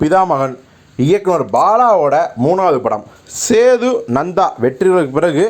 பிதாமகன் இயக்குனர் பாலாவோட மூணாவது படம். சேது நந்தா வெற்றிகளுக்கு பிறகு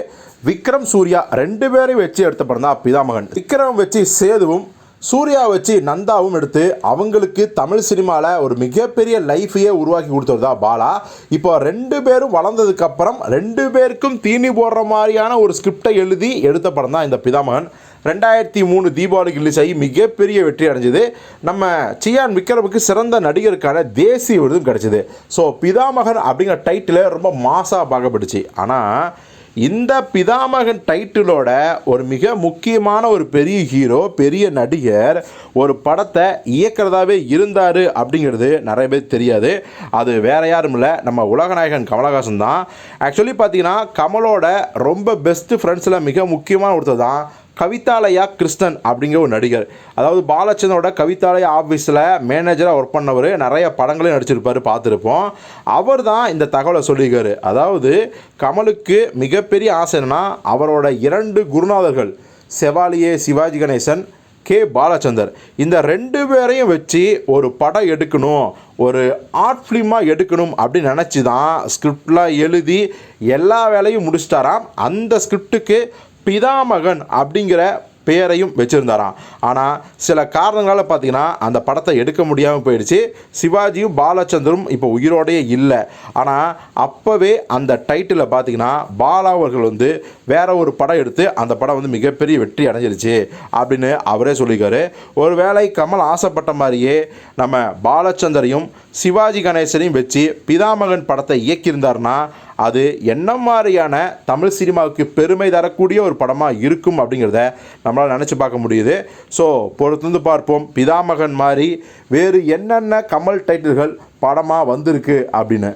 விக்ரம் சூர்யா ரெண்டு பேரையும் வச்சு எடுத்த படம் தான் பிதாமகன். விக்ரம் வச்சு சேதுவும் சூர்யா வச்சு நந்தாவும் எடுத்து அவங்களுக்கு தமிழ் சினிமாவில் ஒரு மிகப்பெரிய லைஃபையே உருவாக்கி கொடுத்தது தான் பாலா. இப்போ ரெண்டு பேரும் வளர்ந்ததுக்கப்புறம் ரெண்டு பேருக்கும் தீனி போடுற மாதிரியான ஒரு ஸ்கிரிப்டை எழுதி எடுத்த படம் தான் இந்த பிதாமகன். ரெண்டாயிரத்தி மூணு தீபாவளிக்கு ரிலீஸ் ஆகி மிகப்பெரிய வெற்றி அடைஞ்சது. நம்ம சியான் விக்ரமுக்கு சிறந்த நடிகருக்கான தேசிய விருதும் கிடச்சிது. ஸோ பிதாமகன் அப்படிங்கிற டைட்டில் ரொம்ப மாசாக பார்க்கப்பட்டுச்சு. ஆனால் இந்த பிதாமகன் டைட்டிலோட ஒரு மிக முக்கியமான ஒரு பெரிய ஹீரோ பெரிய நடிகர் ஒரு படத்தை இயக்கிறதாவே இருந்தார் அப்படிங்கிறது நிறைய பேர் தெரியாது. அது வேற யாரும் இல்லை. நம்ம உலகநாயகன் கமலஹாசன் தான். ஆக்சுவலி பார்த்தீங்கன்னா கமலோட ரொம்ப பெஸ்ட் ஃப்ரெண்ட்ஸில் மிக முக்கியமான ஒருத்தர் தான் கவிதாலயா கிருஷ்ணன் அப்படிங்கிற ஒரு நடிகர். அதாவது பாலச்சந்தரோட கவிதாலயா ஆஃபீஸில் மேனேஜராக ஒர்க் பண்ணவர் நிறைய படங்களையும் நடிச்சிருப்பார் பார்த்துருப்போம். அவர் தான் இந்த தகவலை சொல்லியிருக்காரு. அதாவது கமலுக்கு மிகப்பெரிய ஆசை என்னன்னா அவரோட இரண்டு குருநாதர்கள் செவாலியே சிவாஜி கணேசன் கே பாலச்சந்தர். இந்த ரெண்டு பேரையும் வச்சு ஒரு படம் எடுக்கணும் ஒரு ஆர்ட் ஃபிலிமாக எடுக்கணும் அப்படின்னு நினச்சி தான் ஸ்கிரிப்டெலாம் எழுதி எல்லா வேலையும் முடிச்சிட்டாராம். அந்த ஸ்கிரிப்டுக்கு பிதாமகன் அப்படிங்கிற பேரையும் வச்சுருந்தாராம். ஆனால் சில காரணங்களால் பார்த்தீங்கன்னா அந்த படத்தை எடுக்க முடியாமல் போயிடுச்சு. சிவாஜியும் பாலச்சந்தரும் இப்போ உயிரோடையே இல்லை. ஆனால் அப்போவே அந்த டைட்டிலில் பார்த்தீங்கன்னா பாலா அவர்கள் வந்து வேற ஒரு படம் எடுத்து அந்த படம் வந்து மிகப்பெரிய வெற்றி அடைஞ்சிருச்சு அப்படின்னு அவரே சொல்லியிருக்காரு. ஒருவேளை கமல் ஆசைப்பட்ட மாதிரியே நம்ம பாலச்சந்தரையும் சிவாஜி கணேசனையும் வச்சு பிதாமகன் படத்தை இயக்கியிருந்தாருன்னா அது என்ன மாதிரியான தமிழ் சினிமாவுக்கு பெருமை தரக்கூடிய ஒரு படமாக இருக்கும் அப்படிங்கிறத நம்மளால் நினச்சி பார்க்க முடியுது. ஸோ பொறுத்திருந்து பார்ப்போம். பிதாமகன் மாதிரி வேறு என்னென்ன கமல் டைட்டில்கள் படமாக வந்திருக்கு அப்படின்னு.